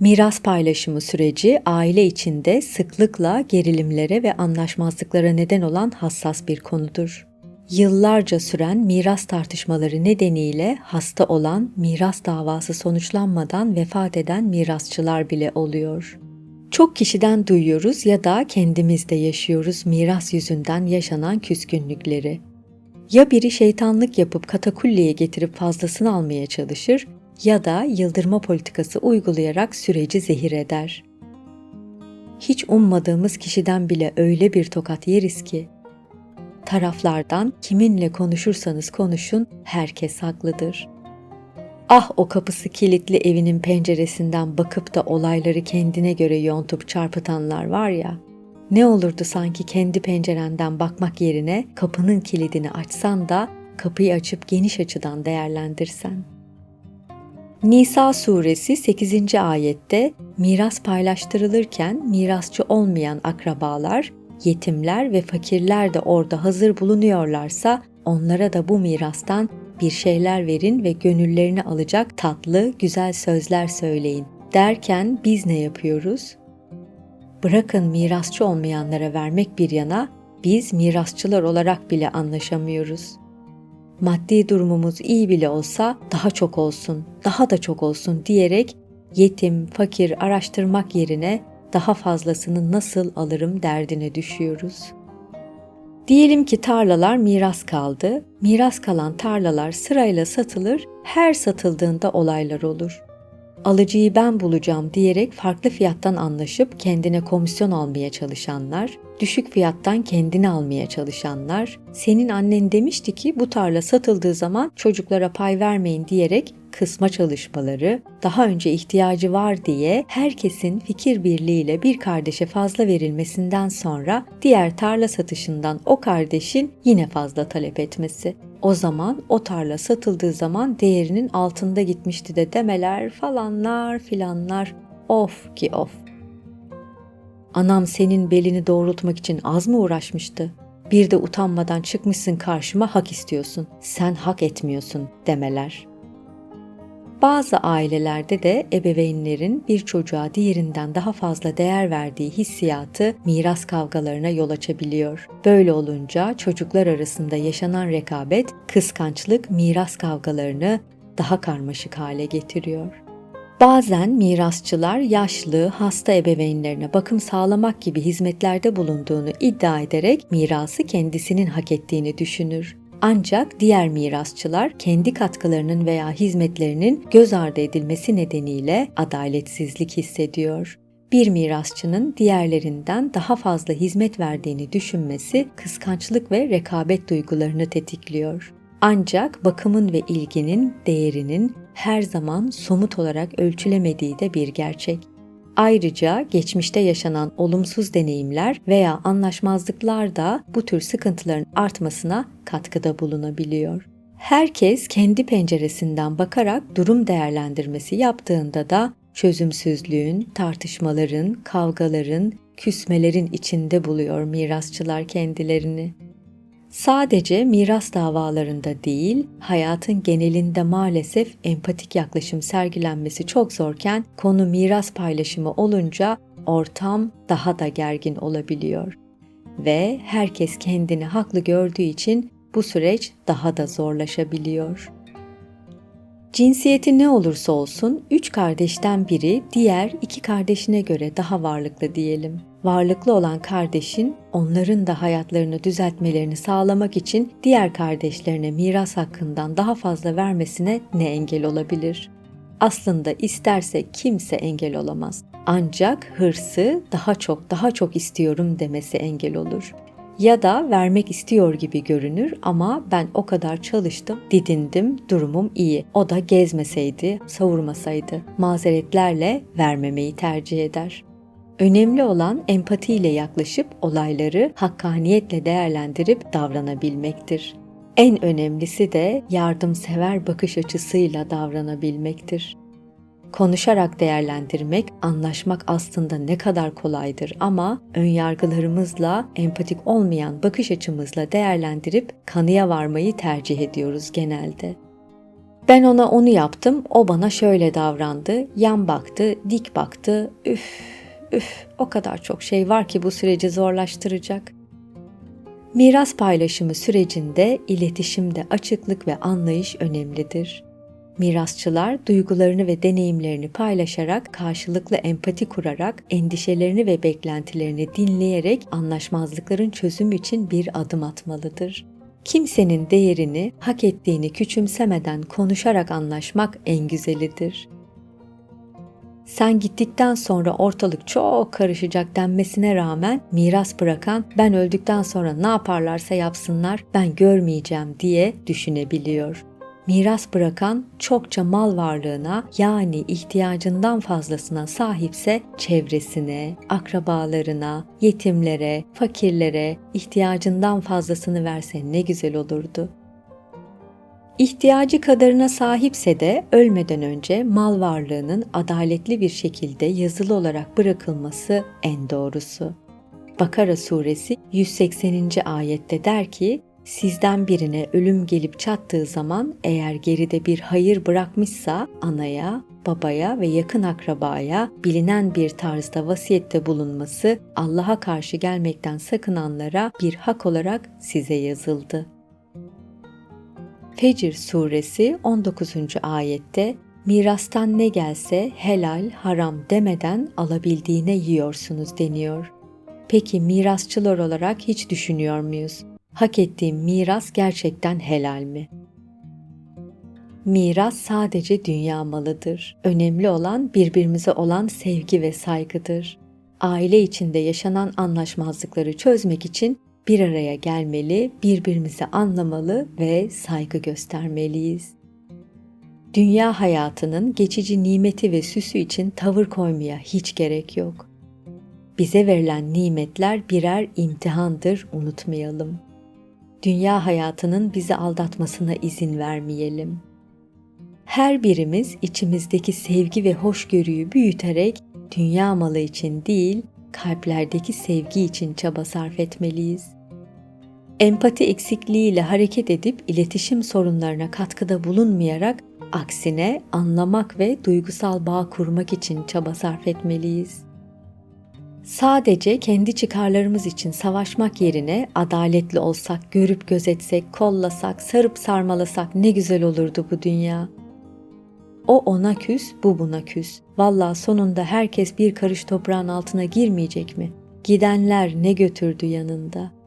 Miras paylaşımı süreci aile içinde sıklıkla gerilimlere ve anlaşmazlıklara neden olan hassas bir konudur. Yıllarca süren miras tartışmaları nedeniyle hasta olan miras davası sonuçlanmadan vefat eden mirasçılar bile oluyor. Çok kişiden duyuyoruz ya da kendimizde yaşıyoruz miras yüzünden yaşanan küskünlükleri. Ya biri şeytanlık yapıp katakulliye getirip fazlasını almaya çalışır ya da yıldırma politikası uygulayarak süreci zehir eder. Hiç ummadığımız kişiden bile öyle bir tokat yeriz ki taraflardan kiminle konuşursanız konuşun herkes haklıdır. Ah o kapısı kilitli evinin penceresinden bakıp da olayları kendine göre yontup çarpıtanlar var ya. Ne olurdu sanki kendi pencerenden bakmak yerine kapının kilidini açsan da kapıyı açıp geniş açıdan değerlendirsen. Nisa suresi 8. ayette miras paylaştırılırken mirasçı olmayan akrabalar, yetimler ve fakirler de orada hazır bulunuyorlarsa onlara da bu mirastan bir şeyler verin ve gönüllerini alacak tatlı, güzel sözler söyleyin derken biz ne yapıyoruz? Bırakın mirasçı olmayanlara vermek bir yana, biz mirasçılar olarak bile anlaşamıyoruz. Maddi durumumuz iyi bile olsa daha çok olsun, daha da çok olsun diyerek yetim, fakir araştırmak yerine daha fazlasını nasıl alırım derdine düşüyoruz.'' Diyelim ki tarlalar miras kaldı. Miras kalan tarlalar sırayla satılır, her satıldığında olaylar olur. Alıcıyı ben bulacağım diyerek farklı fiyattan anlaşıp kendine komisyon almaya çalışanlar, düşük fiyattan kendini almaya çalışanlar, senin annen demişti ki bu tarla satıldığı zaman çocuklara pay vermeyin diyerek kısma çalışmaları, daha önce ihtiyacı var diye herkesin fikir birliğiyle bir kardeşe fazla verilmesinden sonra diğer tarla satışından o kardeşin yine fazla talep etmesi. O zaman o tarla satıldığı zaman değerinin altında gitmişti de demeler falanlar filanlar of ki of. Anam senin belini doğrultmak için az mı uğraşmıştı? Bir de utanmadan çıkmışsın karşıma hak istiyorsun. Sen hak etmiyorsun demeler. Bazı ailelerde de ebeveynlerin bir çocuğa diğerinden daha fazla değer verdiği hissiyatı miras kavgalarına yol açabiliyor. Böyle olunca çocuklar arasında yaşanan rekabet, kıskançlık miras kavgalarını daha karmaşık hale getiriyor. Bazen mirasçılar yaşlı, hasta ebeveynlerine bakım sağlamak gibi hizmetlerde bulunduğunu iddia ederek mirası kendisinin hak ettiğini düşünür. Ancak diğer mirasçılar kendi katkılarının veya hizmetlerinin göz ardı edilmesi nedeniyle adaletsizlik hissediyor. Bir mirasçının diğerlerinden daha fazla hizmet verdiğini düşünmesi kıskançlık ve rekabet duygularını tetikliyor. Ancak bakımın ve ilginin değerinin her zaman somut olarak ölçülemediği de bir gerçek. Ayrıca geçmişte yaşanan olumsuz deneyimler veya anlaşmazlıklar da bu tür sıkıntıların artmasına katkıda bulunabiliyor. Herkes kendi penceresinden bakarak durum değerlendirmesi yaptığında da çözümsüzlüğün, tartışmaların, kavgaların, küsmelerin içinde buluyor mirasçılar kendilerini. Sadece miras davalarında değil, hayatın genelinde maalesef empatik yaklaşım sergilenmesi çok zorken konu miras paylaşımı olunca ortam daha da gergin olabiliyor. Ve herkes kendini haklı gördüğü için bu süreç daha da zorlaşabiliyor. Cinsiyeti ne olursa olsun üç kardeşten biri diğer iki kardeşine göre daha varlıklı diyelim. Varlıklı olan kardeşin onların da hayatlarını düzeltmelerini sağlamak için diğer kardeşlerine miras hakkından daha fazla vermesine ne engel olabilir? Aslında isterse kimse engel olamaz. Ancak hırsı daha çok daha çok istiyorum demesi engel olur ya da vermek istiyor gibi görünür ama ben o kadar çalıştım, didindim, durumum iyi. O da gezmeseydi, savurmasaydı mazeretlerle vermemeyi tercih eder. Önemli olan empatiyle yaklaşıp olayları hakkaniyetle değerlendirip davranabilmektir. En önemlisi de yardımsever bakış açısıyla davranabilmektir. Konuşarak değerlendirmek, anlaşmak aslında ne kadar kolaydır ama önyargılarımızla, empatik olmayan bakış açımızla değerlendirip kanıya varmayı tercih ediyoruz genelde. Ben ona onu yaptım, o bana şöyle davrandı, yan baktı, dik baktı, üf, üf, o kadar çok şey var ki bu süreci zorlaştıracak. Miras paylaşımı sürecinde iletişimde açıklık ve anlayış önemlidir. Mirasçılar duygularını ve deneyimlerini paylaşarak, karşılıklı empati kurarak, endişelerini ve beklentilerini dinleyerek anlaşmazlıkların çözümü için bir adım atmalıdır. Kimsenin değerini, hak ettiğini küçümsemeden konuşarak anlaşmak en güzelidir. Sen gittikten sonra ortalık çok karışacak denmesine rağmen miras bırakan ben öldükten sonra ne yaparlarsa yapsınlar ben görmeyeceğim diye düşünebiliyor. Miras bırakan çokça mal varlığına yani ihtiyacından fazlasına sahipse çevresine, akrabalarına, yetimlere, fakirlere ihtiyacından fazlasını verse ne güzel olurdu. İhtiyacı kadarına sahipse de ölmeden önce mal varlığının adaletli bir şekilde yazılı olarak bırakılması en doğrusu. Bakara suresi 180. ayette der ki, Sizden birine ölüm gelip çattığı zaman eğer geride bir hayır bırakmışsa anaya, babaya ve yakın akrabaya bilinen bir tarzda vasiyette bulunması Allah'a karşı gelmekten sakınanlara bir hak olarak size yazıldı. Fecr suresi 19. ayette mirastan ne gelse helal, haram demeden alabildiğine yiyorsunuz deniyor. Peki mirasçılar olarak hiç düşünüyor muyuz? Hak ettiğim miras gerçekten helal mi? Miras sadece dünya malıdır. Önemli olan birbirimize olan sevgi ve saygıdır. Aile içinde yaşanan anlaşmazlıkları çözmek için bir araya gelmeli, birbirimizi anlamalı ve saygı göstermeliyiz. Dünya hayatının geçici nimeti ve süsü için tavır koymaya hiç gerek yok. Bize verilen nimetler birer imtihandır unutmayalım. Dünya hayatının bizi aldatmasına izin vermeyelim. Her birimiz içimizdeki sevgi ve hoşgörüyü büyüterek dünya malı için değil, kalplerdeki sevgi için çaba sarf etmeliyiz. Empati eksikliğiyle hareket edip iletişim sorunlarına katkıda bulunmayarak aksine anlamak ve duygusal bağ kurmak için çaba sarf etmeliyiz. Sadece kendi çıkarlarımız için savaşmak yerine adaletli olsak, görüp gözetsek, kollasak, sarıp sarmalasak ne güzel olurdu bu dünya. O ona küs, bu buna küs. Valla sonunda herkes bir karış toprağın altına girmeyecek mi? Gidenler ne götürdü yanında?''